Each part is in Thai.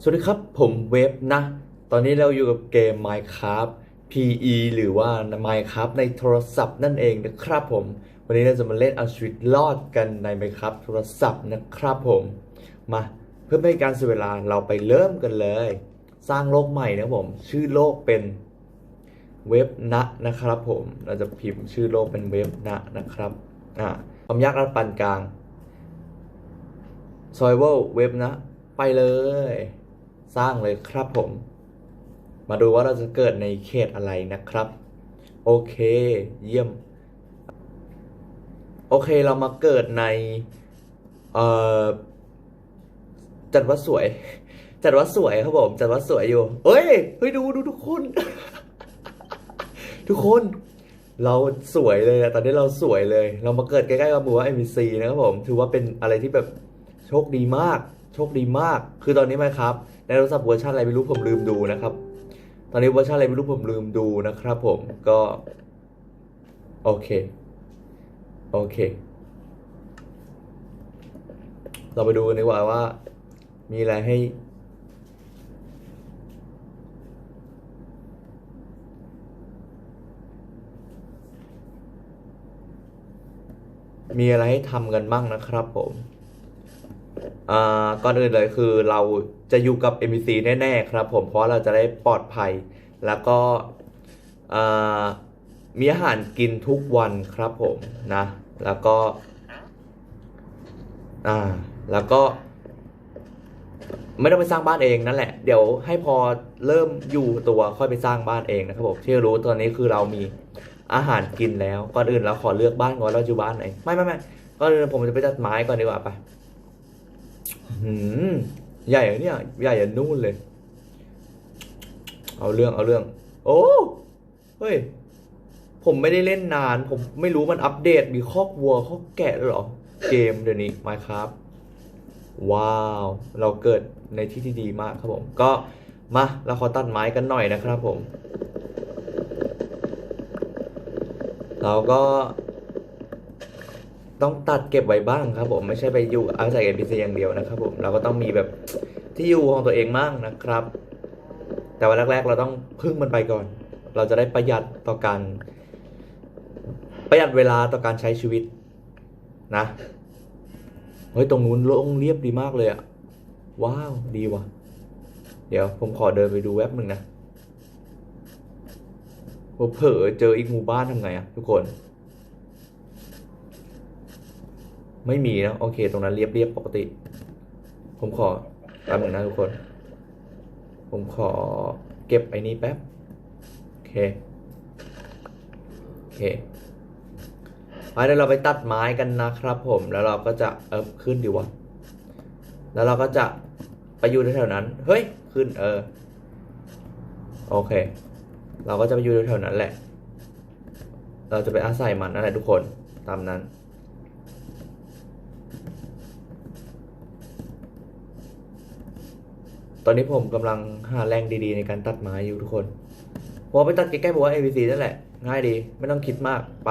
สวัสดีครับ ผมเวฟนะ ตอนนี้เราอยู่กับเกม Minecraft PE หรือว่า Minecraft ในโทรศัพท์นั่นเองนะครับผม วันนี้เราจะมาเล่นเอาชีวิตรอดกันใน Minecraft โทรศัพท์นะครับผม มาเพื่อไม่ให้การเสียเวลาเราไปเริ่มกันเลย สร้างโลกใหม่นะผม ชื่อโลกเป็นเว็บนะนะครับผม เราจะพิมพ์ชื่อโลกเป็นเว็บนะนะครับ อ่าความยากระดับปานกลางซอยเวลเว็บนะ ไปเลย สร้างเลยครับผม มาดูว่าเราจะเกิดในเขตอะไรนะครับ โอเค เยี่ยม โอเคเรามาเกิดใน เอ่อ จัดว่าสวย จัดว่าสวยครับผม จัดว่าสวยอยู่เฮ้ย เฮ้ยดูดูทุกคน ทุกคนเราสวยเลยนะตอนนี้เราสวยเลย เรามาเกิดใกล้ๆกับหมู่ว่า MVC นะครับผม ถือว่าเป็นอะไรที่แบบโชคดีมาก โชคดีมาก คือตอนนี้ไหมครับ ในโทรศัพท์เวอร์ชันอะไรไม่รู้ผมลืมดูนะครับ ตอนนี้เวอร์ชันอะไรไม่รู้ผมลืมดูนะครับผม ก็ โอเค โอเค เราไปดูกันดีกว่าว่า มีอะไรให้ มีอะไรให้ทำกันบ้างนะครับผม ก่อนอื่นเลยคือเราจะอยู่กับ MBC แน่ๆครับผมเพราะเราจะได้ปลอดภัย แล้วก็อ่ามีอาหารกินทุกวันครับผมนะ แล้วก็อ่าแล้วก็ไม่ต้องไปสร้างบ้านเองนั่นแหละ เดี๋ยวให้พอเริ่มอยู่ตัวค่อยไปสร้างบ้านเองนะครับผมที่รู้ตอนนี้คือเรามีอาหารกินแล้วก่อนอื่นเราขอเลือกบ้านก่อนเราอยู่บ้านไหนไม่ไม่ไม่ก่อนอื่นผมจะไปตัดไม้ก่อนดีกว่าไป ใหญ่เนี่ย ใหญ่ยันนู่นเลย เอาเรื่องเอาเรื่อง โอ้เฮ้ย ผมไม่ได้เล่นนาน ผมไม่รู้มันอัปเดตมีคอกวัวคอกแกะด้วยหรอ เกมเดี๋ยวนี้ Minecraft ว้าว เราเกิดในที่ที่ดีมากครับผม ก็มาเราขอตัดไม้กันหน่อยนะครับผม เราก็ ต้องตัดเก็บไว้บ้างครับผมไม่ใช่ไปอยู่อาศัย NPC อย่างเดียวนะครับผมเราก็ต้องมีแบบที่อยู่ของตัวเองมั่งนะครับ แต่ว่าแรกๆ เราต้องพึ่งมันไปก่อน เราจะได้ประหยัดต่อการประหยัดเวลาต่อการใช้ชีวิตนะเฮ้ยตรงนู้นโล่งเรียบดีมากเลยอะว้าวดีว่ะ เดี๋ยวผมขอเดินไปดูแวบหนึ่งนะผมเผลอเจออีกหมู่บ้านทำไงอะทุกคน ไม่มีนะโอเค ตรงนั้นเรียบเรียบปกติ ผมขอแป๊บหนึ่งนะทุกคน ผมขอเก็บไอ้นี้แป๊บ โอเค โอเคไปเดี๋ยวเราไปตัดไม้กันนะครับผมแล้วเราก็จะเออขึ้นดีวะ แล้วเราก็จะไปอยู่แถวๆนั้น เฮ้ย ขึ้นเออ โอเค เราก็จะไปอยู่แถวๆนั้นแหละ เราจะไปอาศัยมันนั่นแหละทุกคนตามนั้น ตอนนี้ผมกำลังหาแรงดีๆ ในการตัดไม้อยู่ทุกคนเพอไปตัดใกล้ๆบอกว่า ABC นั่นแหละ ง่ายดี ไม่ต้องคิดมากไป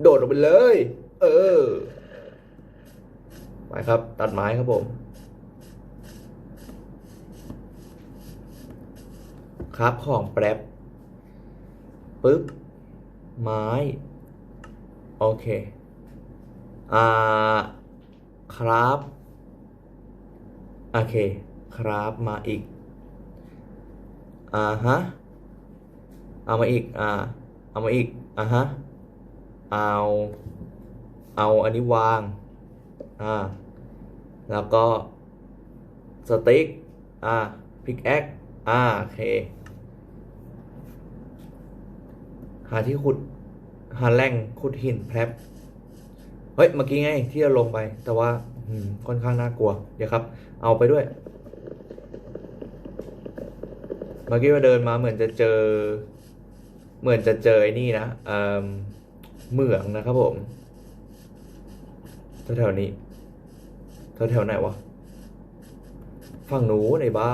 โดดลงไปเลย เออไปครับ ตัดไม้ครับผม ครับของแป๊บปึ๊บ ไม้ โอเค อ่า ครับ โอเค ครับมาอีก อ่าฮะ เอามาอีก อ่า เอามาอีก อ่าฮะ เอา เอาอันนี้วาง อ่า แล้วก็สติ๊ก อ่า พิกแอค อ่า โอเค หาที่ขุด หาแหล่งขุดหินแพรบเฮ้ย เมื่อกี้ไงที่เราลงไป แต่ว่า ค่อนข้างน่ากลัว เดี๋ยวครับ เอาไปด้วย เมื่อกี้ว่าเดินมาเหมือนจะเจอ เหมือนจะเจอไอ้นี่นะเอ่อเหมืองนะครับผมแถวๆนี้แถวๆไหนวะ ฝั่งนู้นไอ้บ้า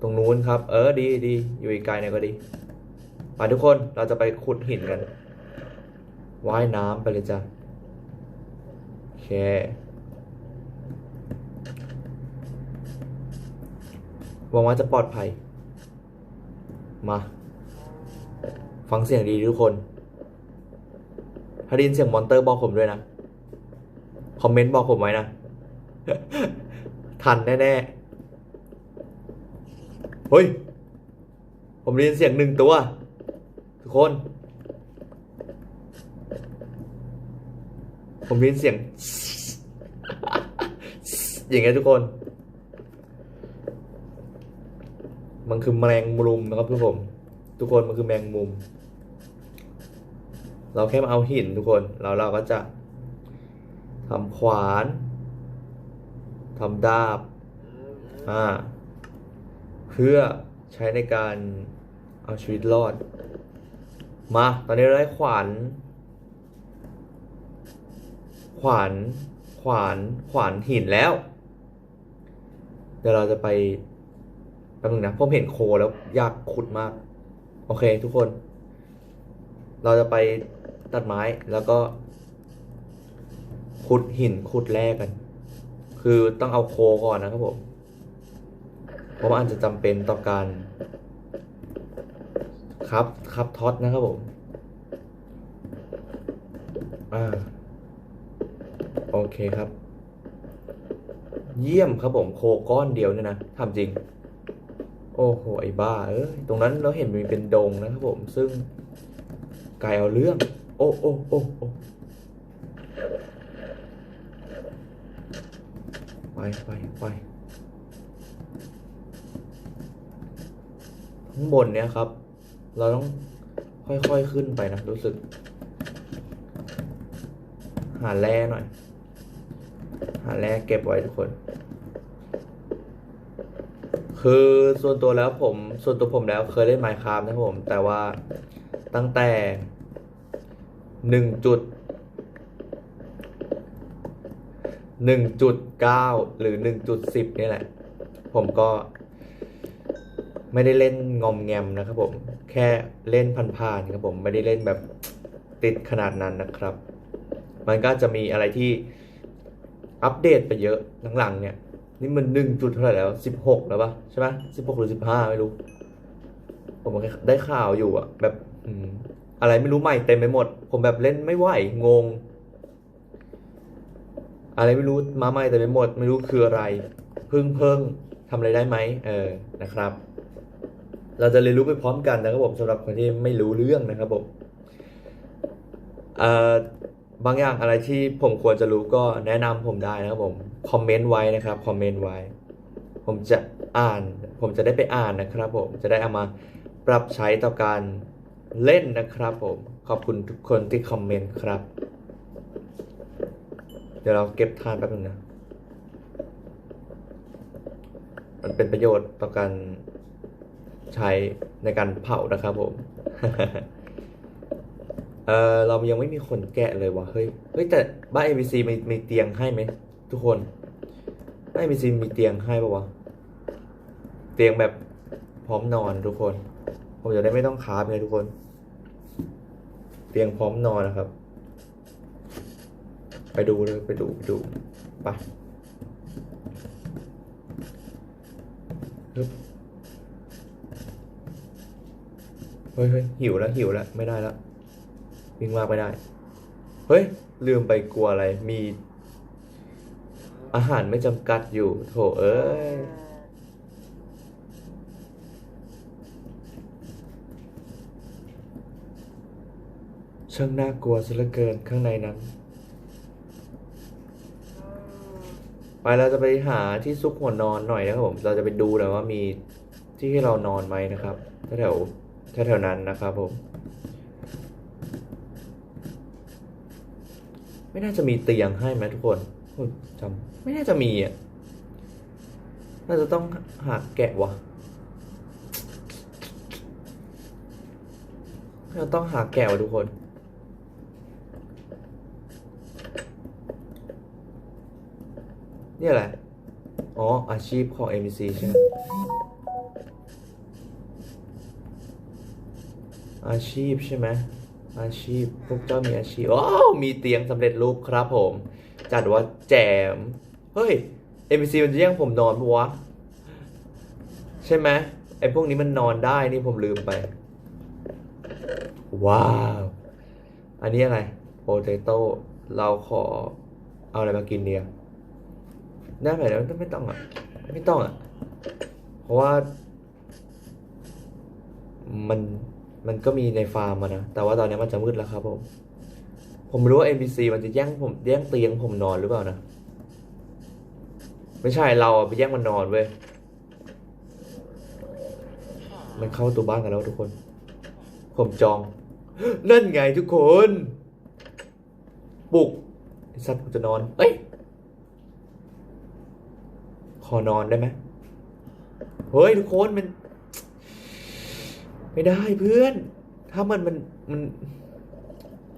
ตรงนู้นครับ เออดีดีอยู่อีกไกลหน่อยก็ดีไปทุกคนเราจะไปขุดหินกัน ว่ายน้ำไปเลยจ้ะ แหวังว่าจะปลอดภัย มา ฟังเสียงดีทุกคน ถ้าได้ยินเสียงมอนเตอร์บอกผมด้วยนะ คอมเมนต์บอกผมไว้นะ ทันแน่ๆ เฮ้ย ผมได้ยินเสียงหนึ่งตัว ทุกคน ผมได้ยินเสียง อย่างเงี้ยทุกคน มันคือแมงมุมนะครับทุกคนทุกคนมันคือแมงมุม เราแค่มาเอาหินทุกคนแล้วเราก็จะทำขวานทำดาบอ่าเพื่อใช้ในการเอาชีวิตรอด มา ตอนนี้เราได้ขวาน ขวานขวานขวานหินแล้ว เดี๋ยวเราจะไปแป๊บนึงนะผมเห็นโคแล้วอยากขุดมาก โอเคทุกคน เราจะไปตัดไม้แล้วก็ ขุดหินขุดแร่กัน คือต้องเอาโคก่อนนะครับผมเพราะว่าอาจจะจำเป็นต่อการครับครับท็อตนะครับผม อ่า โอเคครับ เยี่ยมครับผมโคก้อนเดียวเนี่ยนะทำจริง โอ้โหไอ้บ้าเอ้ยตรงนั้นเราเห็นมันเป็นดงนะครับผมซึ่งไกลเอาเรื่อง โอ้โอ้โอ้โอ้ไปไปไปข้างบนเนี้ยครับ เราต้องค่อยๆขึ้นไปนะ รู้สึก หาแร่หน่อย หาแร่เก็บไว้ทุกคน คือส่วนตัวแล้วผมส่วนตัวผมแล้วเคยเล่น Minecraft นะครับผม แต่ว่าตั้งแต่หนึ่งจุดหนึ่งจุดเก้าหรือหนึ่งจุดสิบนี่แหละ ผมก็ไม่ได้เล่นงอมแงมนะครับผม แค่เล่นผ่านๆครับผมไม่ได้เล่นแบบติดขนาดนั้นนะครับ มันก็จะมีอะไรที่ อัปเดตไปเยอะหลังๆเนี่ยนี่มันหนึ่งจุดเท่าไหร่แล้วสิบหกแล้วปะใช่ไหมสิบหกหรือสิบห้าไม่รู้ ผมได้ข่าวอยู่อะแบบอืมอะไรไม่รู้ใหม่เต็มไปหมด ผมแบบเล่นไม่ไหวงง อะไรไม่รู้มาใหม่เต็มไปหมด ไม่รู้คืออะไรเพิ่งเพิ่งทำอะไรได้ไหมเออนะครับ เราจะเรียนรู้ไปพร้อมกันนะครับผมสำหรับคนที่ไม่รู้เรื่องนะครับผมเอ่อ บางอย่างอะไรที่ผมควรจะรู้ก็แนะนำผมได้นะครับผมคอมเมนต์ไว้นะครับคอมเมนต์ไว้ ผมจะอ่าน ผมจะได้ไปอ่านนะครับ ผมจะได้เอามาปรับใช้ต่อการเล่นนะครับผมขอบคุณทุกคนที่คอมเมนต์ครับ เดี๋ยวเราเก็บทานแป๊บนึงนะมันเป็นประโยชน์ต่อการใช้ในการเผานะครับผม เออเรายังไม่มีคนแกะเลยวะเฮ้ยเฮ้ยแต่บ้าน ABC มีมีเตียงให้ไหมทุกคนบ้าน ABC มีเตียงให้ปะวะเตียงแบบพร้อมนอนทุกคน ผมจะได้ไม่ต้องคาบไงทุกคน เตียงพร้อมนอนนะครับ ไปดูเลยไปดูไปดูไปเฮ้ยเฮ้ยหิวแล้วหิวแล้วไม่ได้แล้ว วิ่งมากไม่ได้ เฮ้ย ลืมไปกลัวอะไร มี อาหารไม่จำกัดอยู่ โถเอ้ย ช่างน่ากลัวซะเหลือเกินข้างในนั้น ไปเราจะไปหาที่ซุกหัวนอนหน่อยนะครับผม เราจะไปดูหน่อยว่ามีที่ให้เรานอนไหมนะครับแถวแถวๆนั้นนะครับผม ไม่น่าจะมีเตียงให้ไหมทุกคนจำไม่น่าจะมีอะน่าจะต้องหาแกะวะเราต้องหาแกะวะทุกคน นี่อะไร อ๋อ อาชีพของ MBC ใช่ไหมอาชีพใช่ไหม อาชีพพวกเจ้ามีอาชีพว้าวมีเตียงสำเร็จรูปครับผม จัดว่าแจม เฮ้ย MBC มันจะแย่งผมนอนปะวะ ใช่ไหมไอ้พวกนี้มันนอนได้นี่ผมลืมไป ว้าว อันนี้อะไรโปเตโต้เราขอเอาอะไรมากินเดียวได้ไหมแล้วไม่ต้องอะ ไม่ต้องอะ เพราะว่า มัน มันก็มีในฟาร์มนะ แต่ว่าตอนนี้มันจะมืดแล้วครับผม ผมรู้ว่า NPC มันจะแย่งผมแย่งเตียงผมนอนหรือเปล่านะ ไม่ใช่เราไปแย่งมันนอนเว้ย มันเข้าตัวบ้านกันแล้วทุกคน ผมจอง นั่นไงทุกคน ปลุกสัตว์กูจะนอน เอ้ย ขอนอนได้ไหม เฮ้ยทุกคนมัน ไม่ได้เพื่อน ถ้ามันมันมัน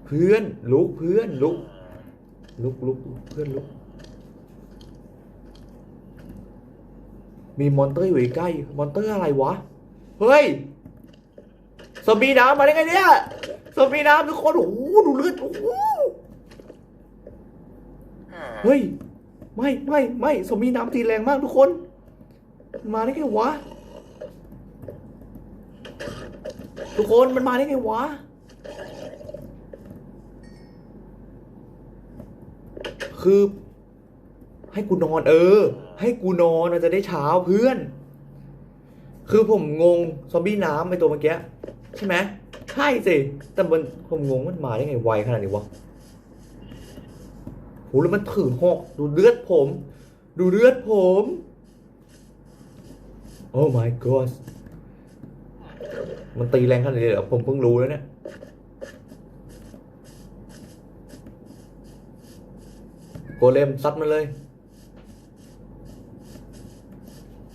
เพื่อนลุกเพื่อนลุกลุกลุกลุเพื่อนลุก มีมอนเตอร์อยู่ใกล้ มอนเตอร์อะไรวะ เฮ้ยซอมบี้น้ำมาได้ไงเนี่ยซอมบี้น้ำทุกคนโอ้โหดูเลือดโอ้โหเฮ้ย ไม่ไม่ไม่ซอมบี้น้ำตีแรงมากทุกคน มาได้ไงวะ ทุกคนมันมาได้ไงวะ คือ ให้กูนอน เออ ให้กูนอนมันจะได้เช้าเพื่อน คือผมงงซอมบี้น้ำไอตัวเมื่อกี้ใช่ไหมใช่สิ แต่มันผมงงมันมาได้ไงไวขนาดนี้วะโหแล้วมันถือหอกดูเลือดผม ดูเลือดผมโอ้ my god มันตีแรงขนาดนี้เลยเหรอผมเพิ่งรู้แล้วเนี่ยโกเลมซัดมาเลย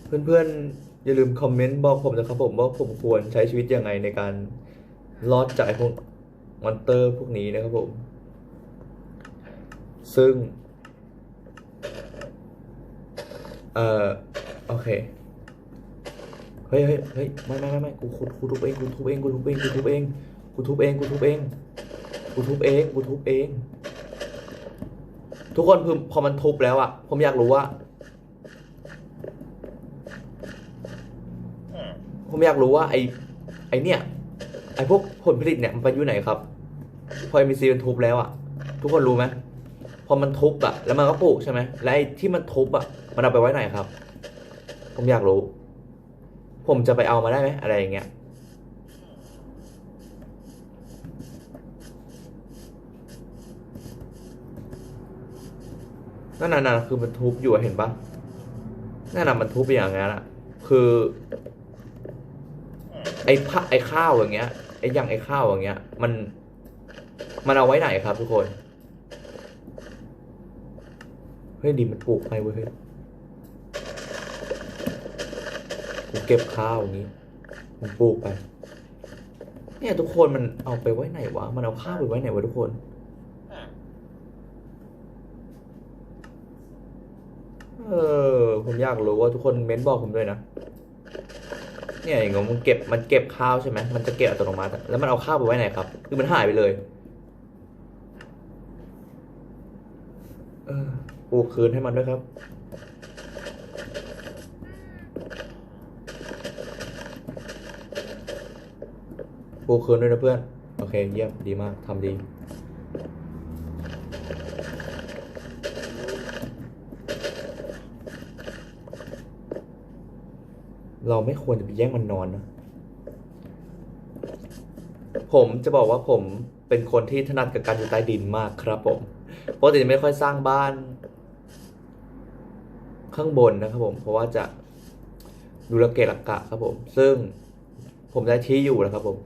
เพื่อนๆ อย่าลืมคอมเมนต์บอกผมนะครับผมว่าผมควรใช้ชีวิตยังไงในการรอดจากพวกมอนเตอร์พวกนี้นะครับผม ซึ่ง เอ่อ โอเค เฮ้ยเฮ้ยเฮ้ยไม่ไม่ไม่ไม่กูกูกูทุบเองกูทุบเองกูทุบเองกูทุบเองกูทุบเองกูทุบเองกูทุบเองกูทุบเอง ทุกคนคือพอมันทุบแล้วอะผมอยากรู้ว่า ผมอยากรู้ว่าไอไอเนี่ยไอพวกผลผลิตเนี่ยมันไปอยู่ไหนครับ พอเอ็มซีมันทุบแล้วอะทุกคนรู้ไหมพอมันทุบอะแล้วมันก็ปลูกใช่ไหมแล้วไอที่มันทุบอะมันเอาไปไว้ไหนครับ ผมอยากรู้ ผมจะไปเอามาได้ไหมอะไรอย่างเงี้ยนั่นน่ะคือมันทุบอยู่เห็นปะนั่นน่ะมันทุบไปอย่างนั้นอะคือ ไอ้ผ้าไอ้ข้าวอย่างเงี้ยไอ้อย่างไอ้ข้าวอย่างเงี้ย มันมันเอาไว้ไหนครับทุกคน เฮ้ยดิมันปลูกไปเว้ยเฮ้ย กูเก็บข้าวอย่างงี้มันปลูกไป เนี่ยทุกคนมันเอาไปไว้ไหนวะ มันเอาข้าวไปไว้ไหนวะทุกคน เออ ผมอยากรู้ว่าทุกคนเม้นบอกผมด้วยนะ เนี่ยอย่างงมันเก็บมันเก็บข้าวใช่ไหมมันจะเก็บอัตโนมัติ แล้วมันเอาข้าวไปไว้ไหนครับ คือมันหายไปเลย เออปลูกคืนให้มันด้วยครับ กคืนด้วยนะเพื่อน โอเค เยี่ยม ดีมาก ทำดีเราไม่ควรจะไปแย่งมันนอนนะ ผมจะบอกว่าผมเป็นคนที่ถนัดกับการอยู่ใต้ดินมากครับผมปกติไม่ค่อยสร้างบ้าน ข้างบนนะครับผม เพราะว่าจะดูแลเกะระกะครับผม ซึ่งผมได้ที่อยู่แล้วครับผม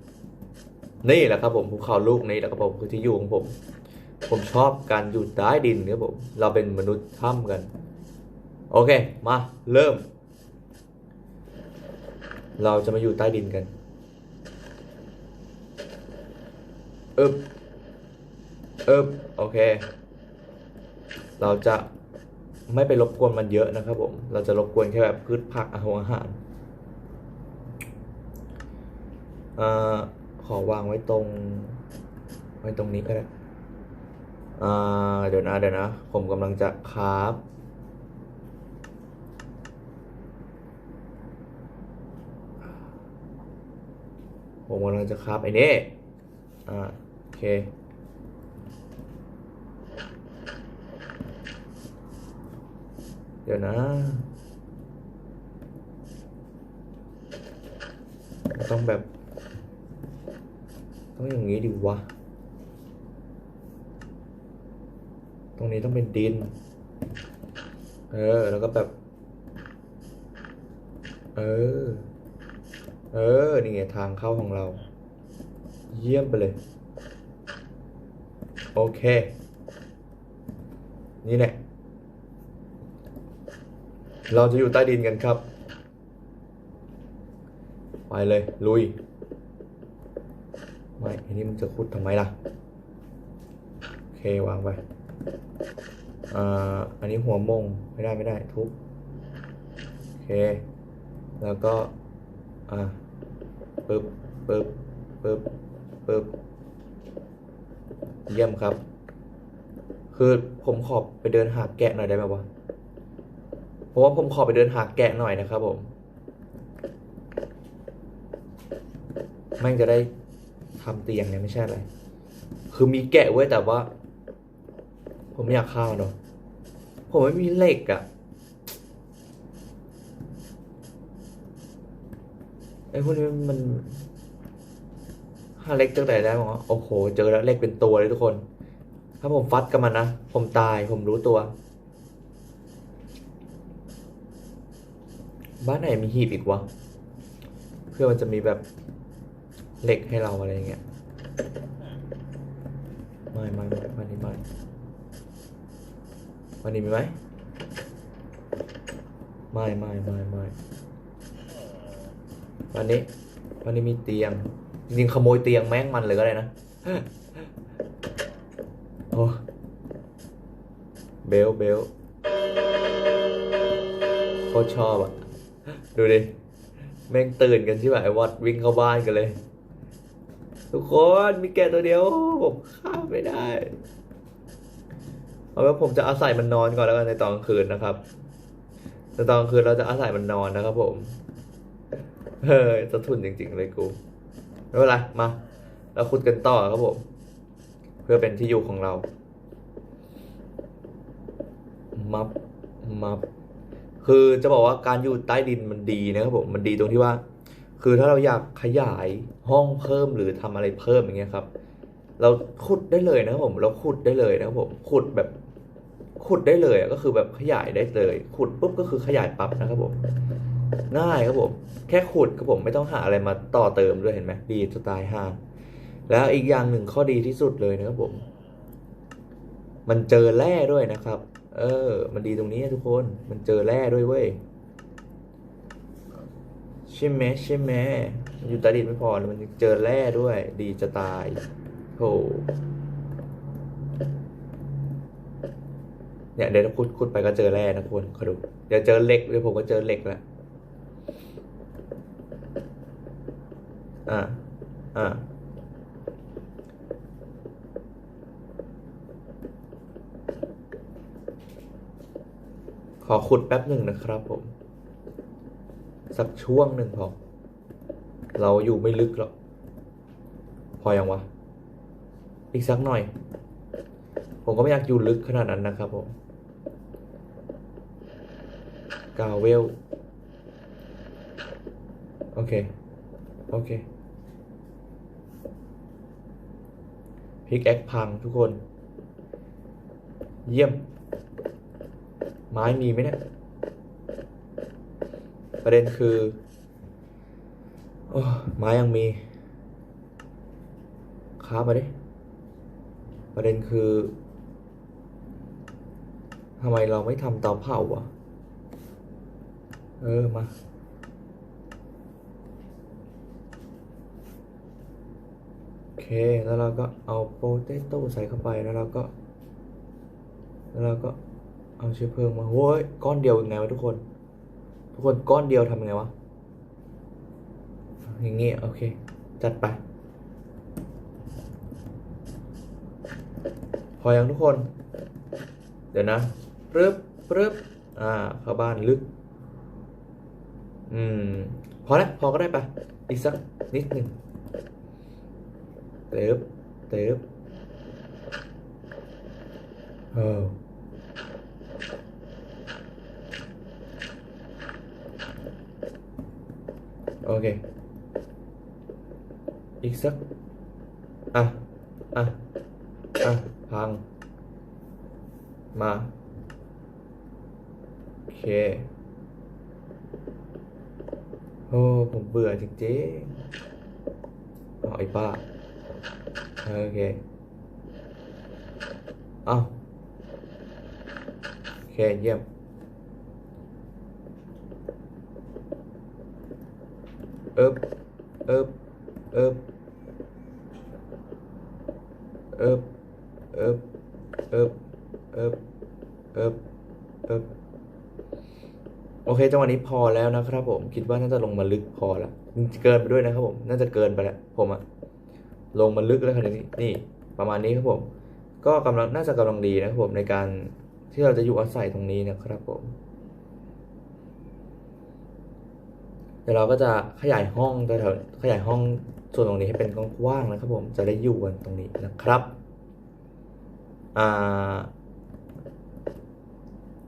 นี่แหละครับผมภูเขาลูกนี้แหละครับผมคือที่อยู่ของผม ผมชอบการอยู่ใต้ดินครับผม เราเป็นมนุษย์ถ้ำกัน โอเค มาเริ่ม เราจะมาอยู่ใต้ดินกันอึบอึบโอเค เราจะไม่ไปรบกวนมันเยอะนะครับผม เราจะรบกวนแค่แบบพืชผักอาหารอาหารอ่อ ขอวางไว้ตรง ไว้ตรงนี้ก็ได้เดี๋ยวนะเดี๋ยวนะ ผมกำลังจะคราฟผมกำลังจะคราบไอ้นี่อ่าโอเคเดี๋ยวนะต้องแบบ ต้องอย่างนี้ดิวะ ตรงนี้ต้องเป็นดิน เออ แล้วก็แบบ เออ เออ นี่ไงทางเข้าของเรา เยี่ยมไปเลย โอเค นี่แหละ เราจะอยู่ใต้ดินกันครับ ไปเลย ลุย อันนี้มึงจะขุดทำไมล่ะ โอเควางไปอ่าอันนี้หัวมงไม่ได้ไม่ได้ทุบ โอเค แล้วก็ อ่าปึ๊บปึ๊บปึ๊บปึ๊บเยี่ยมครับ คือผมขอไปเดินหาแกะหน่อยได้ไหมวะเพราะว่าผมขอไปเดินหาแกะหน่อยนะครับผมแม่งจะได้ ทำเตียงเนี่ยไม่ใช่อะไร คือมีแกะไว้แต่ว่า ผมไม่อยากฆ่ามันหรอผมไม่มีเหล็กอะไอ้พวกนี้มันหาเหล็กจากไหนได้บ้างโอ้โห เจอแล้วเหล็กเป็นตัวเลยทุกคน ถ้าผมฟัดกับมันนะ ผมตายผมรู้ตัว บ้านไหนมีหีบอีกวะ เพื่อมันจะมีแบบ เหล็กให้เราอะไรอย่างเงี้ยไม่ไม่ไม่บ้านนี้ไม่บ้านนี้มีไหมไม่ไม่ไม่ไม่บ้านนี้บ้านนี้มีเตียงจริงขโมยเตียงแม่งมันเลยก็ได้นะโอ้เบลเบลโคตรชอบอะ ดูดิ แม่งตื่นกันใช่ไหมไอ้วอดวิ่งเข้าบ้านกันเลย ทุกคนมีแกะตัวเดียวผมข้าไม่ได้ เอาว่าผมจะอาศัยมันนอนก่อนแล้วกันในตอนกลางคืนนะครับในตอนกลางคืนเราจะอาศัยมันนอนนะครับผม เฮ้ยสะทุนจริงๆเลยกูไม่เป็นไรมาเราขุดกันต่อครับผม เพื่อเป็นที่อยู่ของเรา มับมับคือจะบอกว่าการอยู่ใต้ดินมันดีนะครับผม มันดีตรงที่ว่า คือถ้าเราอยากขยายห้องเพิ่มหรือทำอะไรเพิ่มอย่างเงี้ยครับ เราขุดได้เลยนะครับผม เราขุดได้เลยนะครับผมขุดแบบขุดได้เลยอะก็คือแบบขยายได้เลย ขุดปุ๊บก็คือขยายปั๊บนะครับผมง่ายครับผม แค่ขุดครับผมไม่ต้องหาอะไรมาต่อเติมด้วยเห็นไหมดีจะตายห่าแล้วอีกอย่างหนึ่งข้อดีที่สุดเลยนะครับผม มันเจอแร่ด้วยนะครับ เออ มันดีตรงนี้ทุกคน มันเจอแร่ด้วยเว้ย ใช่ไหมใช่ไหมอยู่ใต้ดินไม่พอ มันยังเจอแร่ด้วย ดีจะตายโหเนี่ยเดี๋ยวถ้าขุดขุดไปก็เจอแร่นะคุณขอดูเดี๋ยวเจอเหล็กเดี๋ยวผมก็เจอเหล็กแล้วอ่าอ่าขอขุดแป๊บหนึ่งนะครับผม สักช่วงหนึ่งพอ เราอยู่ไม่ลึกหรอก พอยังวะ อีกสักหน่อย ผมก็ไม่อยากอยู่ลึกขนาดนั้นนะครับผม กาวเวล โอเค โอเค พิกแอคพังทุกคน เยี่ยม ไม้มีไหมเนี่ย ประเด็นคือโอ้ไม้ยังมีค้ามาดิ ประเด็นคือทำไมเราไม่ทำเตาเผาวะ เออ มา โอเค แล้วเราก็เอาโปเตโต้ใส่เข้าไป แล้วเราก็ แล้วเราก็เอาเชื้อเพลิงมาโว้ย ก้อนเดียวยังไงวะทุกคน ทุกคนก้อนเดียวทำไงวะ อย่างงี้ โอเค จัดไป พอยังทุกคน เดี๋ยวนะปรึบปรึบอ่า เข้าบ้านลึก อืม พอแล้วพอก็ได้ปะอีกสักนิดหนึ่งเติบเติบเออ โอเค อีกสัก อะ อะ อะ พัง มา โอเค โอ้ ผมเบื่อจริงๆเอาไอ้ป้า โอเค เอาโอเค เยี่ยม เอิบเอิบเอิบเอิบเอิบเอิบเอิบเอิบเอิบโอเคจังหวะนี้พอแล้วนะครับผมคิดว่าน่าจะลงมาลึกพอละเกินไปด้วยนะครับผมน่าจะเกินไปแล้วผมอะลงมาลึกแล้วขนาดนี้นี่ประมาณนี้ครับผม ก็กำลังน่าจะกำลังดีนะครับผมในการที่เราจะอยู่อาศัยตรงนี้นะครับผม เดี๋ยวเราก็จะขยายห้องแถวขยายห้องส่วนตรงนี้ให้เป็นกว้างๆนะครับผมจะได้อยู่กันตรงนี้นะครับอ่า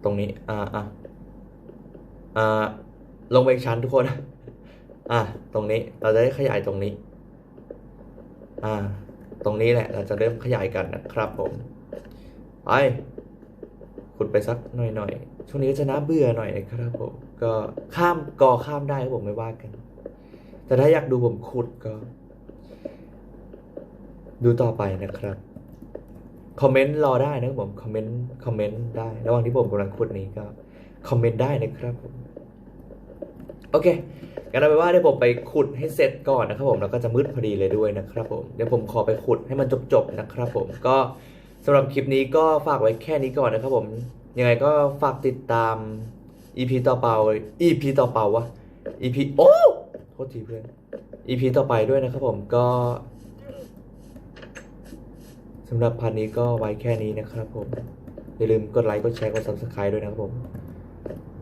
ตรงนี้อ่าอ่าอ่าลงไปชั้นทุกคนอ่าตรงนี้เราจะได้ขยายตรงนี้อ่าตรงนี้แหละเราจะเริ่มขยายกันนะครับผมไปขุดไปสักหน่อยๆช่วงนี้ก็จะน่าเบื่อหน่อยนะครับผม ก็ข้ามกอข้ามได้ครับผมไม่ว่ากัน แต่ถ้าอยากดูผมขุดก็ ดูต่อไปนะครับ คอมเมนต์รอได้นะครับผมคอมเมนต์คอมเมนต์ได้ ระหว่างที่ผมกำลังขุดนี้ก็คอมเมนต์ได้นะครับผมโอเคงั้นเอาไปว่าเดี๋ยวผมไปขุดให้เสร็จก่อนนะครับผมแล้วก็จะมืดพอดีเลยด้วยนะครับผมเดี๋ยวผมขอไปขุดให้มันจบๆนะครับ ผมก็สำหรับคลิปนี้ก็ฝากไว้แค่นี้ก่อนนะครับผมยังไงก็ฝากติดตาม EP ต่อเปา EP ต่อเปาวะ EP โอ้โทษทีเพื่อน EP ต่อไปด้วยนะครับผมก็สำหรับพันนี้ก็ไว้แค่นี้นะครับผม อย่าลืมกดไลค์กดแชร์กด subscribe ด้วยนะครับผม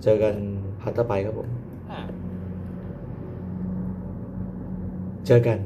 เจอกันพัทต่อไปครับผม เจอกัน